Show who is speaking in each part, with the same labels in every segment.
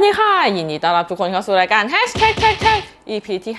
Speaker 1: วัสดีค่ะ ยินดีต้อนรับทุกคนเข้าสู่รายการ Hashtag Tag Tag EP ที่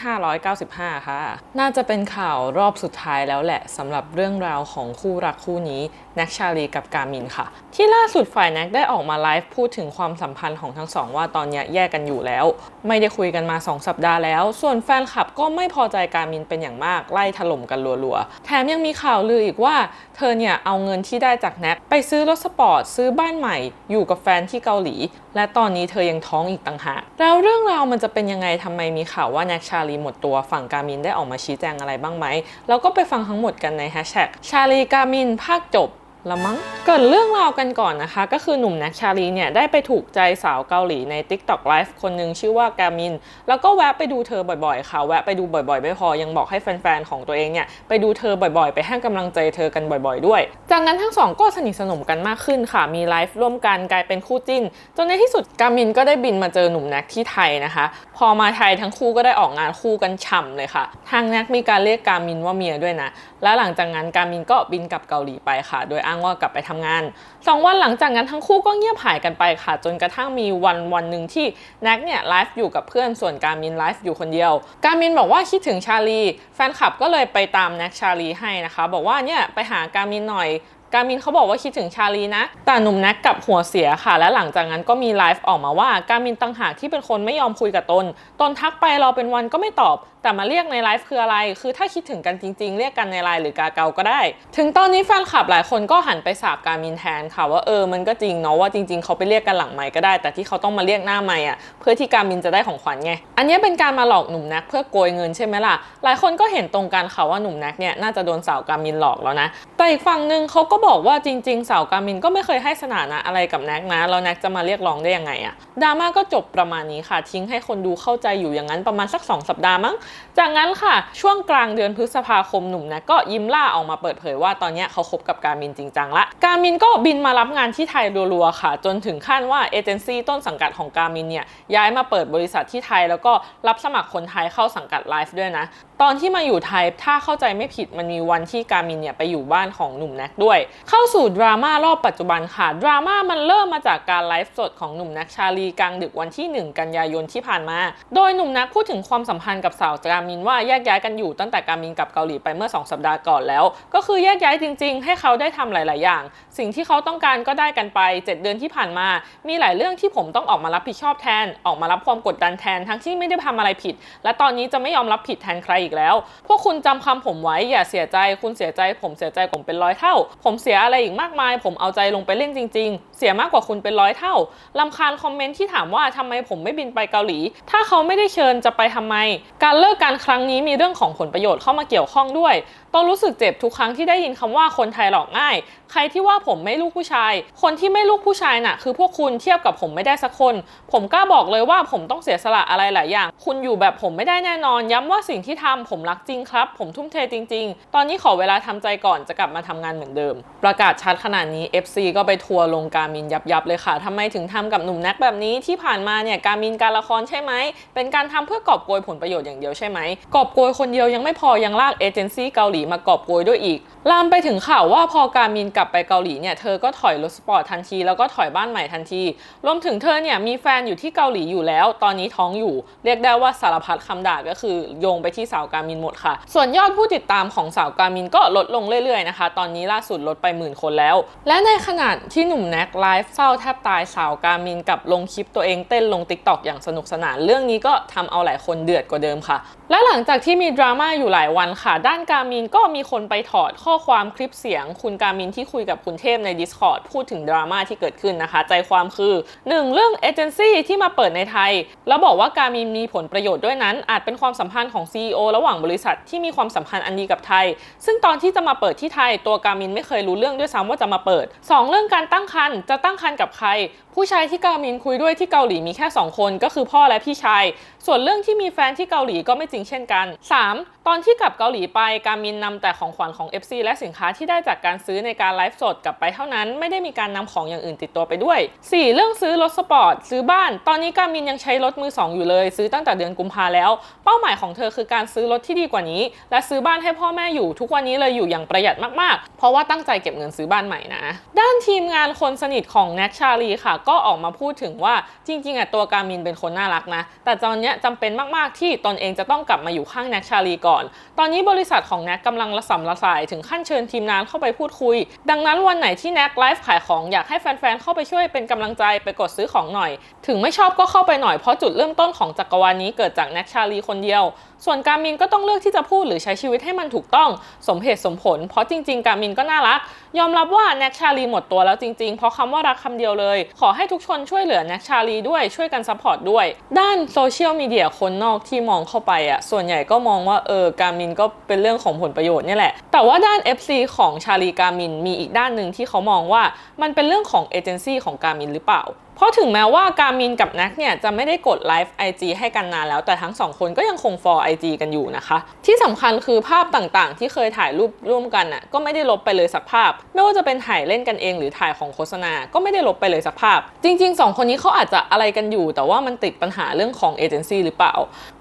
Speaker 1: 595 ค่ะ น่าจะเป็นข่าวรอบสุดท้ายแล้วแหละสำหรับเรื่องราวของคู่รักคู่นี้แน็กชาลีกับกามินค่ะ ที่ล่าสุดฝ่ายแน็กได้ออกมาไลฟ์พูดถึงความสัมพันธ์ของทั้งสองว่าตอนนี้แยกกันอยู่แล้ว ไม่ได้คุยกันมา 2 สัปดาห์แล้ว ส่วนแฟนคลับก็ไม่พอใจกามินเป็นอย่างมากไล่ถล่มกันรัวๆ แถมยังมีข่าวลืออีกว่า เธอเนี่ยเอาเงินที่ได้จากแน็กไปซื้อรถสปอร์ตซื้อบ้านใหม่ อยู่กับแฟนที่เกาหลีและตอนนี้เธอยังท้องอีกต่างหาก แล้วเรื่องราวมันจะเป็นยังไงทำไมมีข่าวว่าแน็กชาลีหมดตัวฝั่งกามินได้ออกมาชี้แจงอะไรบ้างไหมเราก็ไปฟังทั้งหมดกันในแฮชแท็กชาลีกามินภาคจบ ละมั้งเกิดเรื่องราวกันก่อนนะคะ ก็คือหนุ่มแน็กชาลีเนี่ยได้ไปถูกใจสาวเกาหลีใน TikTok Live คนหนึ่งชื่อว่ากามิน แล้วก็แวะไปดูเธอบ่อยๆ ค่ะ แวะไปดูบ่อยๆ ไม่พอยังบอกให้แฟนๆ ของตัวเองเนี่ยไปดูเธอบ่อยๆ ไปให้กำลังใจเธอกันบ่อยๆ ด้วย จากนั้นทั้งสองก็สนิทสนมกันมากขึ้นค่ะ มีไลฟ์ร่วมกันกลายเป็นคู่จิ้น จนในที่สุดกามินก็ได้บินมาเจอหนุ่มแน็กที่ไทยนะคะ พอมาไทยทั้งคู่ก็ได้ออกงานคู่กันฉ่ำเลยค่ะ ทางแน็กมีการเรียกกามินว่าเมียด้วยนะ และหลังจากนั้นการมินก็บินกลับเกาหลีไปค่ะ โดยอ้างว่ากลับไปทำงานสองวันหลังจากนั้นทั้งคู่ก็เงียบหายกันไปค่ะ จนกระทั่งมีวันวันหนึ่งที่แน็กเนี่ยไลฟ์อยู่กับเพื่อนส่วนการมินไลฟ์อยู่คนเดียว การมินบอกว่าคิดถึงชาลีแฟนคลับก็เลยไปตามแน็กชาลีให้นะคะ บอกว่าเนี่ยไปหาการมินหน่อยการมินเขาบอกว่าคิดถึงชาลีนะ แต่หนุ่มแน็กกับหัวเสียค่ะ และหลังจากนั้นก็มีไลฟ์ออกมาว่า การมินตั้งหากที่เป็นคนไม่ยอมคุยกับตน ตนทักไปเราเป็นวันก็ไม่ตอบแต่มาเรียกในไลฟ์คืออะไร คือถ้าคิดถึงกันจริง ๆ เรียกกันในไลน์หรือกาเกาก็ได้ ถึงตอนนี้แฟนคลับหลายคนก็หันไปสาบการมินแทนค่ะว่าเออมันก็จริงเนาะว่าจริง ๆเขาไปเรียกกันหลังไมค์ก็ได้ แต่ที่เขาต้องมาเรียกหน้าไมค์อะเพื่อที่การมินจะได้ของขวัญไง อันนี้เป็นการมาหลอกหนุ่มน็กเพื่อโกยเงินใช่ไหมล่ะ หลายคนก็เห็นตรงกันค่ะว่าหนุ่มน็กเนี่ยน่าจะโดนสาวการมินหลอกแล้วนะ แต่อีกฝั่งหนึ่งเขาก็บอกว่าจริง ๆ สาวการมินก็ไม่เคยให้สถานะอะไรกับน็กนะแล้วน็กจะมาเรียกร้องได้ยังไงอะดราม่าก็จบประมาณนี้ค่ะ ทิ้งให้คนดูเข้าใจอยู่อย่างนั้นประมาณสัก 2 สัปดาห์มั้งจากนั้นค่ะ ช่วงกลางเดือนพฤษภาคมหนุ่มน็กก็ยิ้มล่าออกมาเปิดเผยว่าตอนนี้เขาคบกับการมินจริงจังละ การมินก็บินมารับงานที่ไทยรัวๆค่ะ จนถึงขั้นว่าเอเจนซี่ต้นสังกัดของการมินเนี่ยย้ายมาเปิดบริษัทที่ไทย แล้วก็รับสมัครคนไทยเข้าสังกัดไลฟ์ด้วยนะ ตอนที่มาอยู่ไทยถ้าเข้าใจไม่ผิดมันมีวันที่การมินเนี่ยไปอยู่บ้านของหนุ่มแน็กด้วย เข้าสู่ดราม่ารอบปัจจุบันค่ะดราม่ามันเริ่มมาจากการไลฟ์สดของหนุ่มแน็กชาลีกลางดึกวันที่ 1 กันยายนที่ผ่านมา โดยหนุ่มแน็กพูดถึงความสัมพันธ์กับสาวการมินว่าแยกย้ายกันอยู่ตั้งแต่การมินกลับเกาหลีไปเมื่อ 2 สัปดาห์ก่อนแล้ว ก็คือแยกย้ายจริง ๆ ให้เขาได้ทำหลาย ๆ อย่าง สิ่งที่เขาต้องการก็ได้กันไป 7 เดือนที่ผ่านมา มีหลายเรื่องที่ผมต้องออกมารับผิดชอบแทน ออกมารับความกดดันแทนทั้งที่ไม่ได้ทำอะไรผิด และตอนนี้จะไม่ยอมรับผิดแทนใครอีกแล้ว พวกคุณจำคำผมไว้อย่าเสียใจ คุณเสียใจ ผมเสียใจผมเป็นร้อยเท่า ผมเสียอะไรอีกมากมาย ผมเอาใจลงไปเล่นจริง ๆ เสียมากกว่าคุณเป็นร้อยเท่าลำคาญคอมเมนต์ที่ถามว่าทำไมผมไม่บินไปเกาหลี ถ้าเขาไม่ได้เชิญจะไปทำไม การเลิกการครั้งนี้มีเรื่องของผลประโยชน์เข้ามาเกี่ยวข้องด้วยต้องรู้สึกเจ็บทุกครั้งที่ได้ยินคำว่าคนไทยหลอกง่าย ใครที่ว่าผมไม่ลูกผู้ชาย คนที่ไม่ลูกผู้ชายน่ะ คือพวกคุณเทียบกับผมไม่ได้สักคน ผมกล้าบอกเลยว่าผมต้องเสียสละอะไรหลายอย่าง คุณอยู่แบบผมไม่ได้แน่นอน ย้ำว่าสิ่งที่ทำผมรักจริงครับ ผมทุ่มเทจริง ๆ ตอนนี้ขอเวลาทำใจก่อนจะกลับมาทำงานเหมือนเดิม ประกาศชัดขนาดนี้ FC ก็ไปทัวร์ลงการมินยับยับเลยค่ะทำไมถึงทำกับหนุ่มแน็กแบบนี้ที่ผ่านมาเนี่ยการมินการละครใช่ไหมเป็นการทำเพื่อกอบโกยผลประโยชน์อย่างเดียวใช่ไหมกอบโกยคนเดียวยังไม่พอยังลากเอเจนซี่เกาหลีมา กอบโกยด้วยอีกลามไปถึงข่าวว่าพอการมินกลับไปเกาหลีเนี่ยเธอก็ถอยรถสปอร์ตทันทีแล้วก็ถอยบ้านใหม่ทันที รวมถึงเธอเนี่ยมีแฟนอยู่ที่เกาหลีอยู่แล้ว ตอนนี้ท้องอยู่ เรียกได้ว่าสารพัดคำด่าก็คือโยงไปที่สาวการมินหมดค่ะ ส่วนยอดผู้ติดตามของสาวการมินก็ลดลงเรื่อยๆนะคะ ตอนนี้ล่าสุดลดไปหมื่นคนแล้ว และในขณะที่หนุ่มแน็กไลฟ์เศร้าแทบตายสาวการมินกับลงคลิปตัวเองเต้นลงติ๊กต็อกอย่างสนุกสนานเรื่องนี้ก็ทำเอาหลายคนเดือดกว่าเดิมค่ะ และหลังจากที่มีดราม่าอยู่หลายวันค่ะ ด้านการมินก็มีคนไปถอดข้อข้อความคลิปเสียงคุณการมินที่คุยกับคุณเทพใน Discord พูดถึงดราม่าที่เกิดขึ้นนะคะ ใจความคือ 1. เรื่องเอเจนซี่ที่มาเปิดในไทย แล้วบอกว่าการมินมีผลประโยชน์ด้วยนั้น อาจเป็นความสัมพันธ์ของ CEO ระหว่างบริษัทที่มีความสัมพันธ์อันดีกับไทย ซึ่งตอนที่จะมาเปิดที่ไทย ตัวการมินไม่เคยรู้เรื่องด้วยซ้ำว่าจะมาเปิด 2. เรื่องการตั้งครรภ์จะตั้งครรภ์กับใครผู้ชายที่กามินคุยด้วยที่เกาหลีมีแค่ 2 คนก็คือพ่อและพี่ชาย ส่วนเรื่องที่มีแฟนที่เกาหลีก็ไม่จริงเช่นกัน 3. ตอนที่กลับเกาหลีไปการมินนำแต่ของขวัญของ FC และสินค้าที่ได้จากการซื้อในการไลฟ์สดกลับไปเท่านั้น ไม่ได้มีการนำของอย่างอื่นติดตัวไปด้วย 4. เรื่องซื้อรถสปอร์ตซื้อบ้าน ตอนนี้การมินยังใช้รถมือสองอยู่เลย ซื้อตั้งแต่เดือนกุมภาแล้ว เป้าหมายของเธอคือการซื้อรถที่ดีกว่านี้ และซื้อบ้านให้พ่อแม่อยู่ทุกวันนี้เลยอยู่อย่างประหยัดมากๆ เพราะว่าตั้งใจเก็บเงินซื้อบ้านใหม่นะ ด้านทีมงานคนสนิทของแน็กชาลีค่ะก็ออกมาพูดถึงว่าจริง ๆอะตัวการมินเป็นคนน่ารักนะ แต่ตอนนี้จำเป็นมากๆที่ตนเองจะต้องกลับมาอยู่ข้างแน็กชาลีก่อน ตอนนี้บริษัทของแน็กกำลังระสำระสายถึงขั้นเชิญทีมงานเข้าไปพูดคุย ดังนั้นวันไหนที่แน็กไลฟ์ขายของอยากให้แฟนๆเข้าไปช่วยเป็นกำลังใจไปกดซื้อของหน่อย ถึงไม่ชอบก็เข้าไปหน่อยเพราะจุดเริ่มต้นของจักรวาลนี้เกิดจากแน็กชาลีคนเดียว ส่วนการมินก็ต้องเลือกที่จะพูดหรือใช้ชีวิตให้มันถูกต้องสมเหตุสมผล เพราะจริง ๆ การมินก็น่ารัก ยอมรับว่าแน็กชาลีหมดตัวแล้วจริงๆ เพราะคำว่ารักคำเดียวเลย ขอให้ทุกคนช่วยเหลือแน็กชาลีด้วยช่วยกันซัพพอร์ตด้วย ด้านโซเชียลมีเดียคนนอกที่มองเข้าไปอะส่วนใหญ่ก็มองว่าเออการมินก็เป็นเรื่องของผลประโยชน์นี่แหละ แต่ว่าด้าน FC ของชาลีการมินมีอีกด้านหนึ่งที่เขามองว่ามันเป็นเรื่องของเอเจนซี่ของการมินหรือเปล่า เพราะถึงแม้ว่าการมินกับแน็กเนี่ยจะไม่ได้กดไลฟ์ IG ให้กันนานแล้วแต่ทั้งสองคนก็ยังคง for IG กันอยู่นะคะ ที่สำคัญคือภาพต่างๆ ที่เคยถ่ายรูปร่วมกันน่ะก็ไม่ได้ลบไปเลยสักภาพ ไม่ว่าจะเป็นถ่ายเล่นกันเองหรือถ่ายของโฆษณา ก็ไม่ได้ลบไปเลยสักภาพ จริงๆสองคนนี้เขาอาจจะอะไรกันอยู่ แต่ว่ามันติดปัญหาเรื่องของเอเจนซี่หรือเปล่า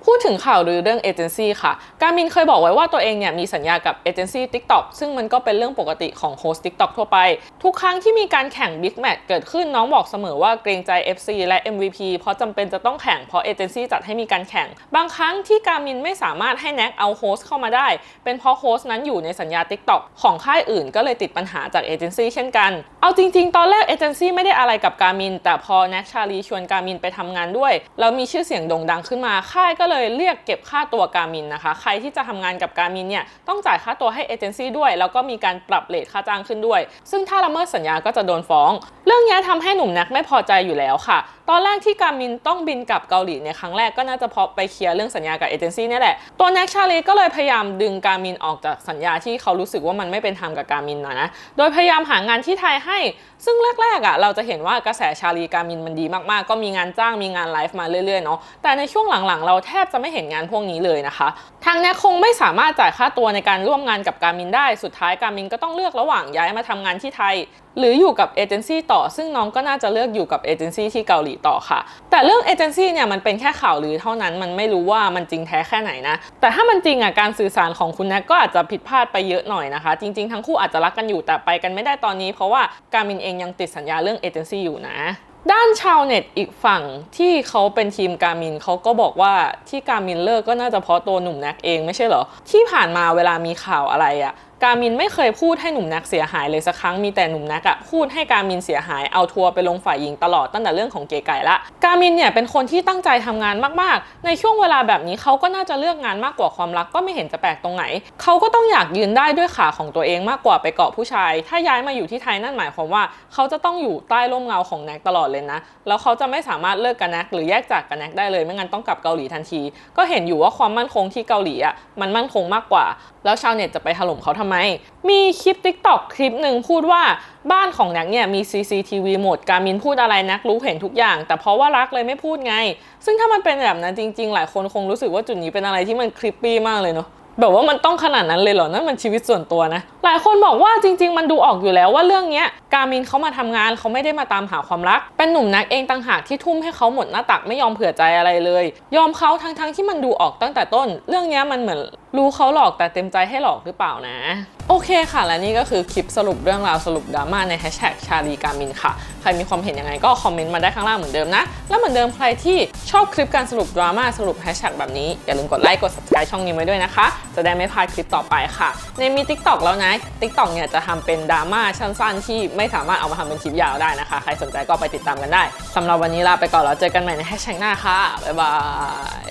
Speaker 1: พูดถึงข่าวลือเรื่องเอเจนซี่ค่ะ การมินเคยบอกไว้ว่าตัวเองเนี่ยมีสัญญากับเอเจนซี่ TikTok ซึ่งมันก็เป็นเรื่องปกติของโฮสต์ TikTok ทั่วไป ทุกครั้งที่มีการแข่ง Big Match เกิดขึ้นน้องบอกเสมอว่าเกรงใจ FC และ MVP เพราะจำเป็นจะต้องแข่งเพราะเอเจนซี่จัดให้มีการแข่ง บางครั้งที่การมินไม่สามารถให้แน็กเอาโฮสต์เข้ามาได้ เป็นเพราะโฮสต์นั้นอยู่ในสัญญา TikTok ของค่ายอื่นก็เลยติดปัญหาจากเอเจนซี่เช่นกัน เอาจริง ๆ ตอนแรกเอเจนซี่ไม่ได้อะไรกับการมิน แต่พอแน็กชาลีชวนการมินไปทำงานด้วย แล้วมีชื่อเสียงโด่งดังขึ้นมา ค่ายก็เลยเรียกเก็บค่าตัวการมินนะคะ ใครที่จะทำงานกับการมินเนี่ยต้องจ่ายค่าตัวให้เอเจนซี่ด้วย แล้วก็มีการปรับเลทค่าจ้างขึ้นด้วย ซึ่งถ้าละเมิดสัญญาก็จะโดนฟ้อง เรื่องนี้ทำให้หนุ่มแน็กไม่พอใจอยู่แล้วค่ะ ตอนแรกที่การมินต้องบินกลับเกาหลีในครั้งแรกก็น่าจะเพราะไปเคลียร์เรื่องสัญญากับเอเจนซี่นี่แหละ ตัวแน็กชาลีก็เลยพยายามดึงการมินออกจากสัญญาที่เขารู้สึกว่ามันไม่เป็นธรรมกับการมินนะโดยพยายามหางานที่ไทยให้ ซึ่งแรกๆอะเราจะเห็นว่ากระแสชาลีการมินมันดีมากๆ ก็มีงานจ้างมีงานไลฟ์มาเรื่อยๆเนาะ แต่ในช่วงหลังๆ เราแทบจะไม่เห็นงานพวกนี้เลยนะคะ ทางแน็กคงไม่สามารถจ่ายค่าตัวในการร่วมงานกับการมินได้ สุดท้ายการมินก็ต้องเลือกระหว่างย้ายมาทำงานที่ไทย หรืออยู่กับเอเจนซี่ต่อ ซึ่งน้องก็น่าจะเลือกอยู่กับเอเจนซี่ที่เกาหลีต่อค่ะ แต่เรื่องเอเจนซี่เนี่ยมันเป็นแค่ข่าวลือเท่านั้นมันไม่รู้ว่ามันจริงแท้แค่ไหนนะ แต่ถ้ามันจริงอะการสื่อสารของคุณแน็กก็อาจจะผิดพลาดไปเยอะหน่อยนะคะ จริง ๆ ทั้งคู่อาจจะรักกันอยู่แต่ไปกันไม่ได้ตอนนี้ เพราะว่าการมินเองยังติดสัญญาเรื่องเอเจนซี่อยู่นะด้านชาวเน็ตอีกฝั่งที่เขาเป็นทีมการมินเขาก็บอกว่าที่การมินเลิกก็น่าจะเพราะตัวหนุ่มแน็กเองไม่ใช่เหรอ ที่ผ่านมาเวลามีข่าวอะไรอะ การมินไม่เคยพูดให้หนุ่มน็กเสียหายเลยสักครั้งมีแต่หนุ่มน็กอะพูดให้การมินเสียหายเอาทัวร์ไปลงฝ่ายหญิงตลอดตั้งแต่เรื่องของเก๋ไก่ละ การมินเนี่ยเป็นคนที่ตั้งใจทำงานมากๆ ในช่วงเวลาแบบนี้เขาก็น่าจะเลือกงานมากกว่าความรักก็ไม่เห็นจะแปลกตรงไหน เขาก็ต้องอยากยืนได้ด้วยขาของตัวเองมากกว่าไปเกาะผู้ชาย ถ้าย้ายมาอยู่ที่ไทยนั่นหมายความว่า เขาจะต้องอยู่ใต้ร่มเงาของแน็กตลอดเลยนะ แล้วเขาจะไม่สามารถเลิกกับแน็กหรือแยกจากกับแน็กได้เลยไม่งั้นต้องกลับเกาหลีทันที ก็เห็นอยู่ว่าความมั่นคงที่เกาหลีอะมันมั่นคงมากกว่า แล้วชาวเน็ตจะไปถล่มเขาทำไม มีคลิป TikTok คลิปหนึ่งพูดว่าบ้านของแน็กเนี่ยมี CCTV หมดการมินพูดอะไรน็กรู้เห็นทุกอย่าง แต่เพราะว่ารักเลยไม่พูดไง ซึ่งถ้ามันเป็นแบบนั้นจริง ๆ หลายคนคงรู้สึกว่าจุดนี้เป็นอะไรที่มันคลิปปี้มากเลยเนาะแบบว่ามันต้องขนาดนั้นเลยเหรอ นั่นมันชีวิตส่วนตัวนะ หลายคนบอกว่าจริง ๆ มันดูออกอยู่แล้วว่าเรื่องเนี้ยการมินเขามาทำงานเขาไม่ได้มาตามหาความรัก เป็นหนุ่มนักเองต่างหากที่ทุ่มให้เขาหมดหน้าตักไม่ยอมเผื่อใจอะไรเลย ยอมเขาทั้งๆที่มันดูออกตั้งแต่ต้น เรื่องเนี้ยมันเหมือนรู้เขาหลอกแต่เต็มใจให้หลอกหรือเปล่านะ โอเคค่ะ และนี่ก็คือคลิปสรุปเรื่องราวสรุปดราม่าในแฮชแท็กชาลีการมินค่ะ ใครมีความเห็นยังไงก็คอมเมนต์มาได้ข้างล่างเหมือนเดิมนะ และเหมือนเดิมใครที่ชอบคลิปการสรุปดราม่าสรุปแฮชแท็กแบบนี้ อย่าลืมกดไลค์กด subscribe ช่องนี้ไว้ด้วยนะคะ จะได้ไม่พลาดคลิปต่อไปค่ะ ในมี TikTok แล้วนะ TikTok เนี่ยจะทำเป็นดราม่าสั้นๆ ที่ไม่สามารถเอามาทำเป็นคลิปยาวได้นะคะ ใครสนใจก็ไปติดตามกันได้สำหรับวันนี้ลาไปก่อนแล้วเจอกันใหม่ในแฮชแท็กหน้าค่ะบ๊ายบาย